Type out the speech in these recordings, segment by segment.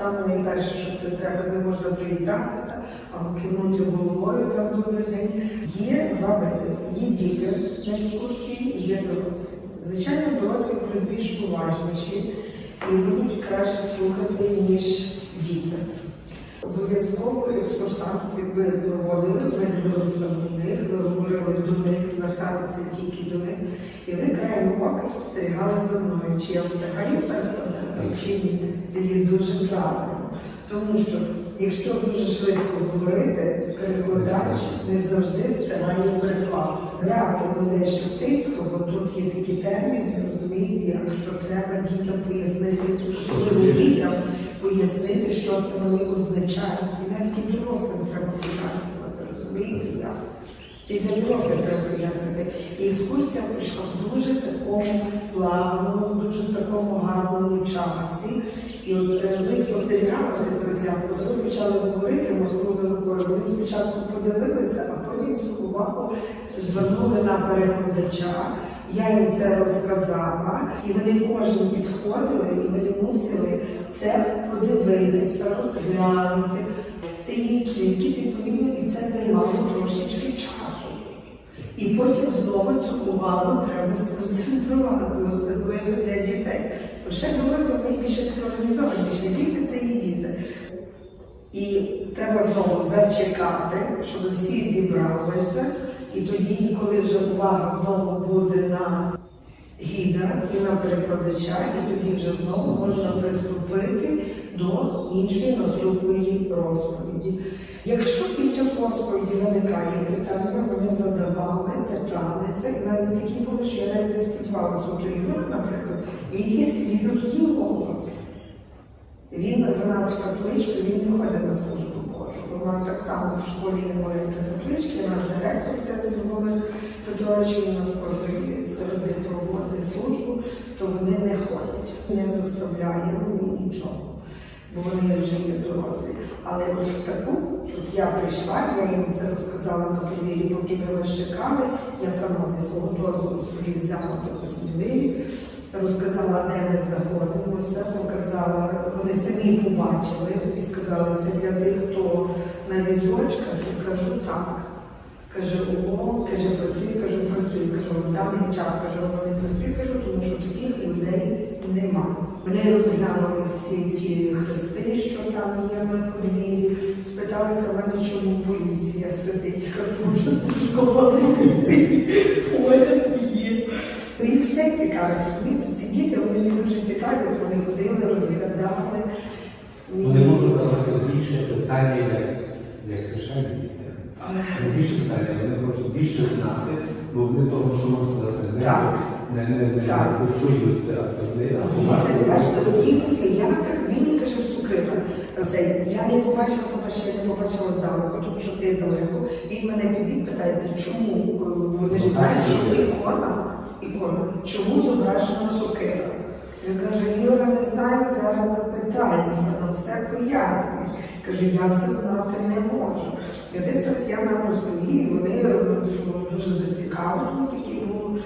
Саме найперше, що це треба, з ним можна привітатися або кивнути головою там добрий день. Є види. Є діти на екскурсії і є дорослі. Звичайно, дорослі будуть більш уважніші і будуть краще слухати, ніж. Обов'язково екскурсанти ви проводили, ви дивилися до них, ви говорили до них, зверталися тільки до них. І ви краєм ока спостерігали за мною, чи я встигаю перекладати, чи ні. Це є дуже правильно. Тому що якщо дуже швидко говорити, перекладач не завжди встигає перекласти. Брати музей Шептицького, тут є такі терміни, розумієте, якщо треба дітям пояснити, особливо дітям пояснити, що це вони означають. І навіть і дорослим треба пояснювати, розумієте як? Це і для дорослих треба пояснити. І екскурсія прийшла в дуже такому плавному, дуже такому гарному часі. І от е, ви спостерігали взяв, от ви почали говорити, можливо, рукою, вони спочатку подивилися, а потім всю увагу звернули на перекладача. Я їм це розказала, і вони кожен підходили, і вони мусили це подивитися, розглянути. Це є кількість відповідно, і це займало трошечки часу. І потім знову цю увагу треба сконцентрувати, особливо для дітей. Бо ще дорослі вони більше такі. Діти це є діти. І треба знову зачекати, щоб всі зібралися. І тоді, коли вже увага знову буде на гіда і на перекладача, і тоді вже знову можна приступити до іншої наступної розповіді. Якщо під час розповіді виникає питання, вони задавали, питалися, і навіть такі були, що я навіть не сподівалася, от Ігор, наприклад, він є свідок Єгова. Він в нас в капличку, він не ходить на службу. У нас так само в школі є маленька капличка, наш директор отець Любомир Петрович, у нас кожної середи проводить службу, то вони не ходять. Не заставляємо ні нічого, бо вони вже є дорослі. Але от в таку, щоб я прийшла, я їм це розказала на подвір'ї, поки ми чекали, я сама зі свого дозволу собі взяла таку сміливість розказала, де ми знаходимося, показала, вони самі побачили і сказали, це для тих, хто на візочках, і кажу так. Каже, о, каже, працює, кажу, працює, кажу, в даний час кажу, вони працює, кажу, тому що таких людей нема. Вони розглянули всі ті хрести, що там є на подвір'ї, спиталися мене, чому поліція сидить. Кажу, що це школа поліції. Поряд є. Ну, Їх все цікавить, от вони ходили, розглядали. Вони можуть давати більше питання, як, священники. Більше питання, вони хочуть більше знати, бо вони того, що можна сказати, не, почують, бачите, їхня, я, мені каже, сукира. Я не побачила, по-перше, я не побачила здалеку, тому що це є далеко. Він мене підвід питається, чому е, вони ж знають, що ікона, ікона, чому зображена сукира. Я кажу, Юра, не знаю, зараз запитаємося, нам все пояснює. Кажу, я все знати не можу. І десь я нам розповів, і вони дуже зацікавлені, такі були.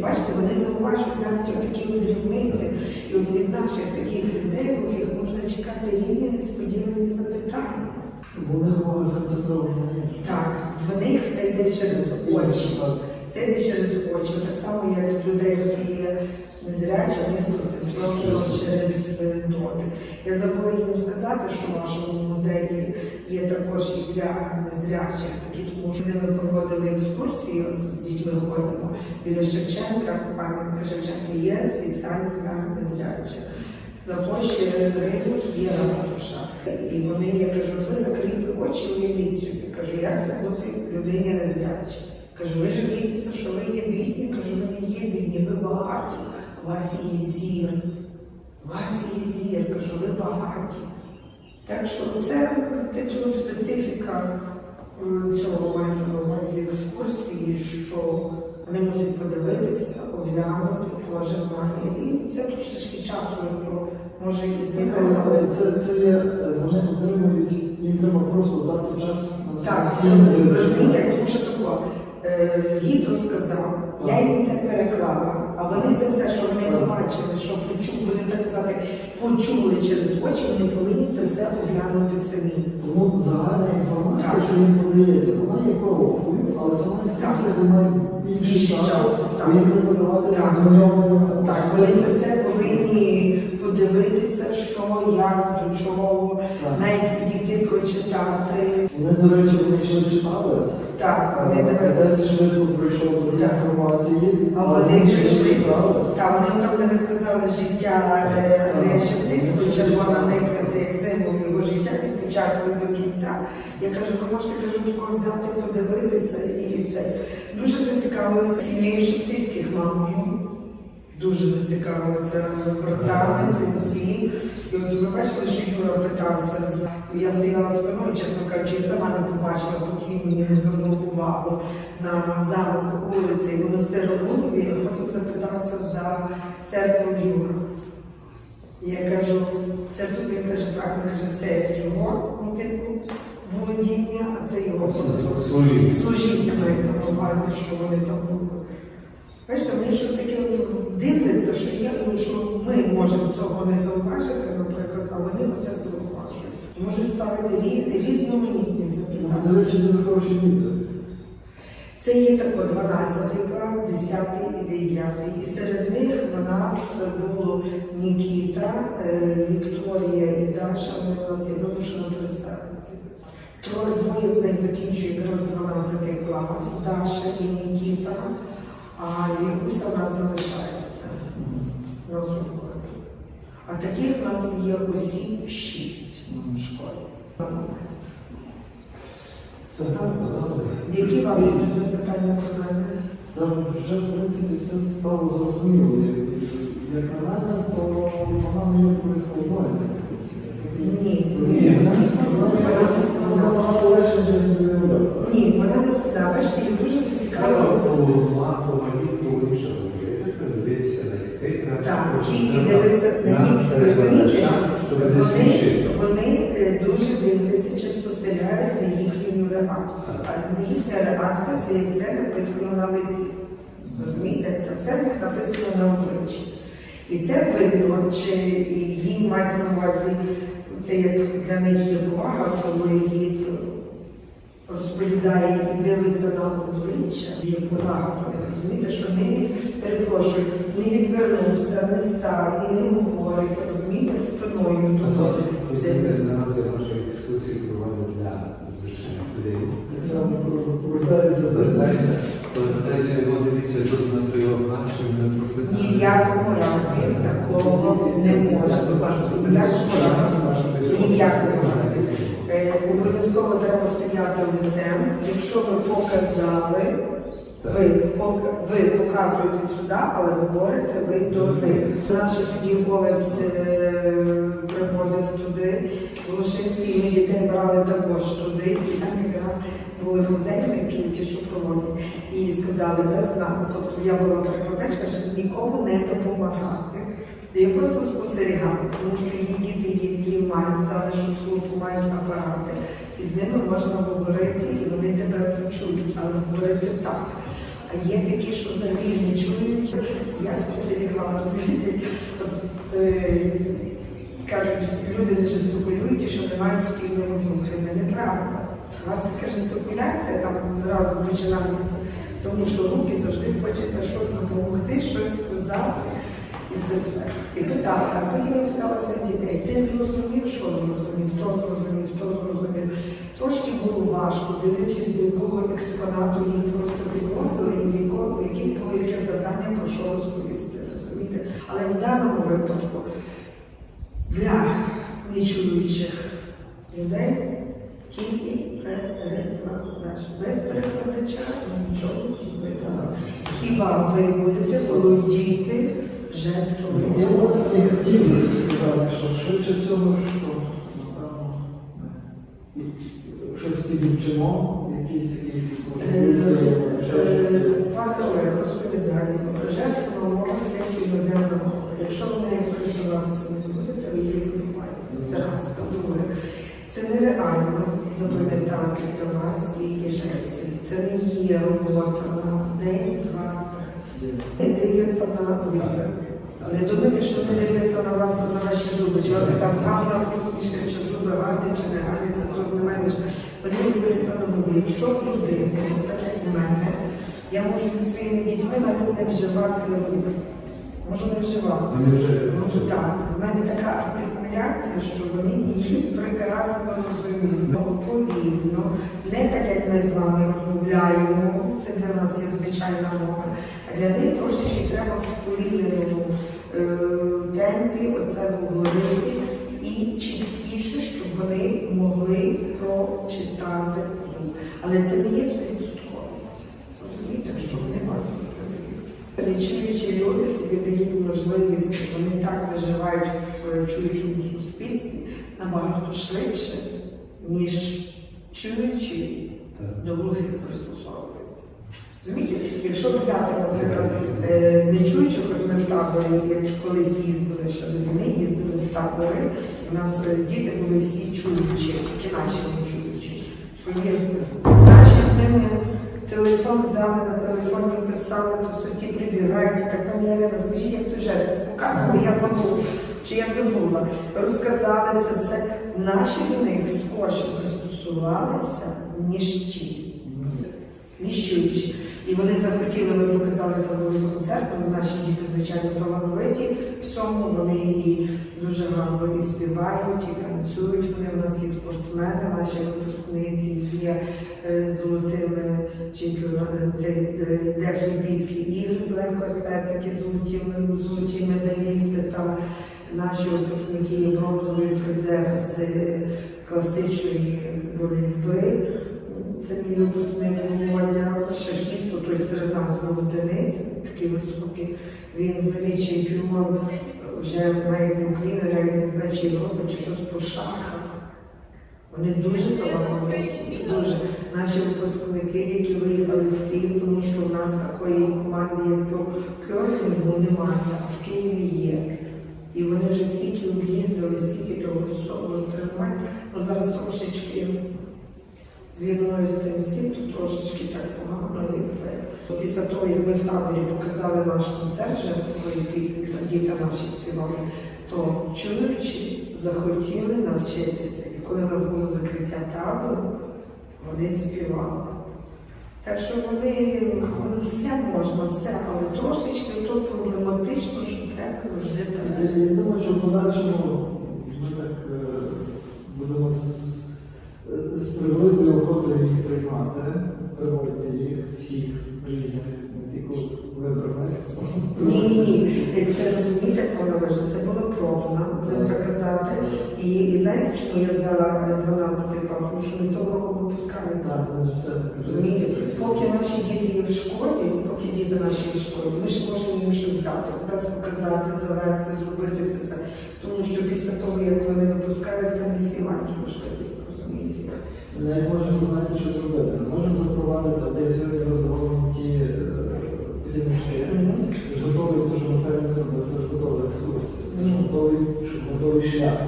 Бачите, вони зауважують навіть от такі дрібниці. І от від наших таких людей, у яких можна чекати різні несподівані запитання. Бо вони говорять сконцентровано. Так, в них все йде через очі. Все йде через очі. Так само, як людей, хто є незрячі, вони сконцентровані через е, дотик. Я забула їм сказати, що в нашому музеї є також і для незрячих, такі, тому що ми проводили екскурсії, з дітьми ходимо біля Шевченка, пам'ятника Шевченка є спеціально для незрячих. На площі Ринок є ратуша. І вони, я кажу, ви закриєте очі, уявіть собі. Кажу, як це бути людині незрячій? Кажу, ви жалієтеся, що ви є бідні? Кажу, ви не є бідні, ви багаті. У вас є зір. У вас є зір. Кажу, ви багаті. Так що це практично специфіка цього мається на увазі екскурсії, що вони мусять подивитися, оглянути, кожен має. І це трошечки часу, може і займає. Але це, це є, е, вони отримують, їм треба просто дати час на Так, розумієте, тому що тако, е, гід розказав, я їм це переклала, А вони це все, що вони побачили, що почули, вони так казати, почули через очі, вони повинні це все оглянути самі. Тому загальна інформація, Так. що він подається, вона є короткою, але сама інформація займає більше часу. Мені треба давати Так. Так, вони це все повинні подивитися, що, як, до чого, навіть діти прочитати. Вони, до речі, вони ще читали. Так, вони Е, дивилися. Десь швидко прийшов до інформації. А вони прийшли, та вони там, ви сказали, життя е, Андрія Шептицького, червона нитка, це як символ його життя від початку до кінця. Я кажу, ви можете кажу, такого взяти, подивитися і це. Дуже зацікавилися сім'єю Шептицьких мамою. Дуже зацікавилися братами, цим всі. Питався з я стояла спиною, чесно кажучи, я сама не побачила, поки він мені не звернув увагу на замок вулиці, і воно все Романові, а потім запитався за церкву Юра. Я кажу, це тут він каже, правильно каже, це його типу володіння, а це його Служіння. служіння мається на увазі, що вони там були. Бачите, мені щось таке дивиться, що я ну, що ми можемо цього не зауважити, наприклад, а вони оце зауважують. І можуть ставити різ, різноманітні Ну, запитання. До речі, дуже хороші діти. Це є тако 12 клас, 10 і 9. І серед них в нас було Нікіта, е, Вікторія і Даша. Вони у нас є вимушено переселенці. Троє двоє з них закінчує якраз 12 клас, Даша і Нікіта, а Вікуся в нас залишається роботі. А таких в нас є осіб 6 в школі. Які вас будуть запитання мене? Там вже, в принципі, все стало зрозуміло. Як на мене, то вона не складною, так сказати. Ні, Ні, ні. вона не уявляв. Ні, вона не складна. Бачите, дуже Треба дивитися на дітей. Так, тільки дивиться на них. Розумієте, вони, вони е, дуже дивляться чи спостерігають за їхньою реакцією. А їхня реакція це є все написано на лиці. Розумієте, це все написано на обличчі. І це видно, чи їм мається на увазі, це як для них є повага, коли їх розповідає і дивиться на обличчя, є повага. Розумієте, що не від, перепрошую, не відвернувся, не став і не говорить, розумієте, спиною Тобто, до Це наразі наші дискусії проводять для звичайних людей. Так само повертається до його дивіться тут на трьох нашим не профитах. Ні в якому разі такого не може. Ні в якому разі. Ні в якому разі. Е, Обов'язково треба стояти лицем. Якщо ви показали, ви, ви показуєте сюди, але говорите ви до них. У нас ще тоді колись е, приходив туди, Волошинський, ми дітей брали також туди, і там якраз були музейники, ті, що проводять, і сказали без нас. Тобто я була перекладачка, що нікому не допомагати. Я просто спостерігала, тому що є діти, які мають залишок слуху, мають апарати, і з ними можна говорити, і вони тебе почують, але говорити так. А є такі, що взагалі не чують. Я спостерігала, розумієте, е, кажуть, люди не жестикулюють, і що не мають спільного слухання. Неправда. У вас така жестикуляція там зразу починається, тому що руки завжди хочеться щось допомогти, щось сказати. І це питала, а потім я питалася дітей, ти зрозумів, що зрозумів, хто зрозумів, хто зрозумів. Трошки було важко, дивлячись, до якого експонату їх просто підводили, і в яких яке завдання про що розповісти. Розумієте? Але в даному випадку для нечуючих людей тільки перекладач. Без перекладача нічого не зробити. Хіба ви будете володіти жестовою Я мовою? власне і хотів би сказати, що швидше всього, що напевно, щось підівчимо, якісь такі можливості. Пане розповідає, жестова мова це іноземна мова. Якщо ви нею користуватися не будете, ви її забуваєте. Це раз. По-друге, це нереально запам'ятати для вас стільки жестів. Це не є робота на день, два, дивляться на зуби. Не думайте, що не дивляться на вас, на ваші зуби. Чи вас там гарна посмішка, чи зуби гарні, чи не гарні, це тут не мене. Вони дивляться на губи. Якщо ну, так як в мене, я можу зі своїми дітьми навіть не вживати. Можу не вживати. Вже Ну, так, в мене така артикуляція, що вони її прекрасно розуміють. Повільно, не так, як ми з вами розмовляємо, це для нас є звичайна мова, для них трошечки треба в сповільненому е, темпі оце говорити і чіткіше, щоб вони могли прочитати. Але це не є співвідсотковість. Розумієте, що вони вас розуміють. Чуючі люди дають можливість, вони так виживають в чуючому суспільстві набагато швидше, ніж чуючі до глухих пристосовуються. Розумієте, якщо взяти, наприклад, е, не чуючих, от ми в таборі, як колись їздили, ще до зими їздили в табори, у нас е, діти були всі чуючі, тільки наші не чуючі. Повірте, наші з ними телефон взяли на телефоні, писали, то суті прибігають, так пані Ірина, скажіть, як той жест показували, я забула, чи я забула. Розказали це все. Наші до них скорше пристосувалися, ніж ті, ніж чуючі. І вони захотіли, ми показали талановий концерт, наші діти, звичайно, талановиті. Всьому вони і дуже гарно і співають, і танцюють. Вони в нас є спортсмени, наші випускниці є е, золотими чемпіонами. Це е, ігри з легкоатлетики, золоті, золоті медалісти та наші випускники є бронзовий призер з е, класичної боротьби. Це мій випускник Володя, шахіст, той серед нас був Денис, такий високий. Він взагалі чемпіон вже навіть не України, навіть не знаю, чи Європи, чи щось по шахах. Вони дуже талановиті, дуже. Наші випускники, які виїхали в Київ, тому що в нас такої команди, як по кьорлінгу, немає, а в Києві є. І вони вже стільки об'їздили, стільки того тренувань, ну зараз трошечки з війною з тим всім, то трошечки так погано і це. Після того, як ми в таборі показали наш концерт жестової пісні, діти наші співали, то чуючи захотіли навчитися. І коли в нас було закриття табору, вони співали. Так що вони, вони все можна, все, але трошечки то проблематично, що треба завжди так. я думаю, що подальшому ми так е, будемо з, з охотою їх приймати, приводити їх всіх різних, не тільки вибраних. Ні, ні, ні. Це розумієте, панове, що це було пробна, будемо так казати. І, і знаєте, чому я взяла е, 12 клас? Тому що ми цього року випускаємо. Так, ми все Розумієте, поки наші діти є в школі, поки діти наші є в школі, ми ж можемо їм щось дати, кудись показати, завести, зробити це все. Тому що після того, як вони випускаються, не всі мають можливість, розумієте. Не можемо знати, що зробити. Ми можемо запровадити, як сьогодні розробимо ті. Мгм. Це ж готовий, тому що ми це не зробили, це ж готова екскурсія, це ж готовий, готовий шлях,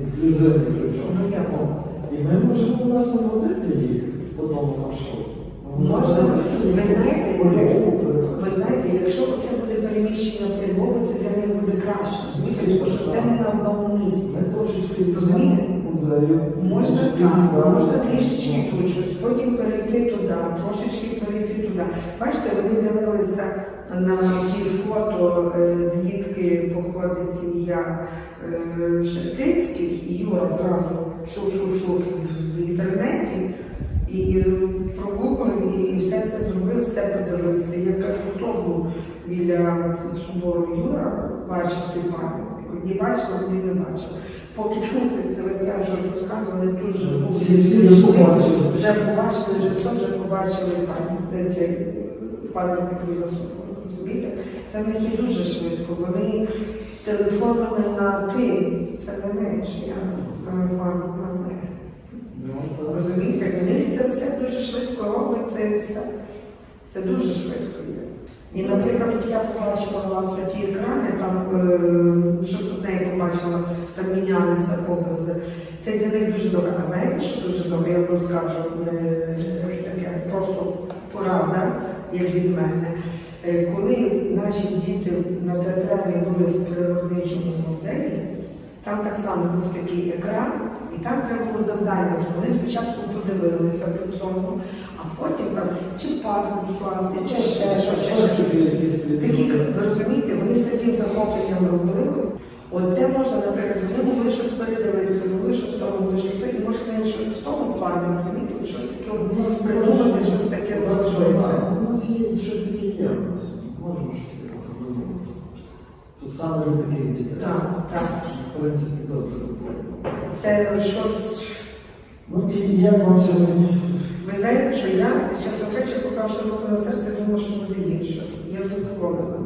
інклюзивний причому. Ну. І ми можемо насолодити їх по тому маршруту. Можна, ви знаєте. Ви знаєте, якщо це буде переміщення по Львову, це краще. Розумієте, тому що це не на одному місці. Розумієте? Можна так, можна трішечки тут щось, потім перейти туди, трошечки перейти туди. Бачите, вони дивилися на ті фото, е, звідки походить сім'я е, Шептицьких, і Юра зразу шук-шук-шук в інтернеті. І прогуглив, і все це зробив, все подивився. Я кажу, хто був біля собору Юра, бачив той пам'ятник. Одні бачили, одні не бачили. Поки чути це розказував, вони дуже всі вже побачили. вже побачили, вже все вже побачили пам'ятник, цей пам'ятник біля собору. Розумієте? Це в них є дуже швидко. Вони з телефонами на ти, це не менше, я саме пам'ятник на мене. Розумієте, в них це все дуже швидко робить, це все. Це дуже швидко є. І, наприклад, от я побачила вас ті екрани, там е, що тут неї побачила, там мінялися образи. Це для них дуже добре. А знаєте, що дуже добре? Я вам розкажу е, таке просто порада, як від мене. Е, Коли наші діти на театральній були в природничому музеї, там так само був такий екран, і там треба було завдання. Вони спочатку подивилися до цього, а потім там чи пазл скласти, чи ще щось. Такі, ви розумієте, вони з таким захопленням робили. Оце можна, наприклад, вони могли щось передивитися, могли щось того, могли щось з і може навіть щось в тому плані, розумієте, щось таке от придумати, щось таке зробити. У нас є щось є. Можемо щось. Тут саме таких дітей. Так, так. В принципі, добре. Це щось. Ну і як вам сьогодні? Ви знаєте, що я, чесно кажучи, поклавши руку на серце, думаю, що буде інше. Я задоволена.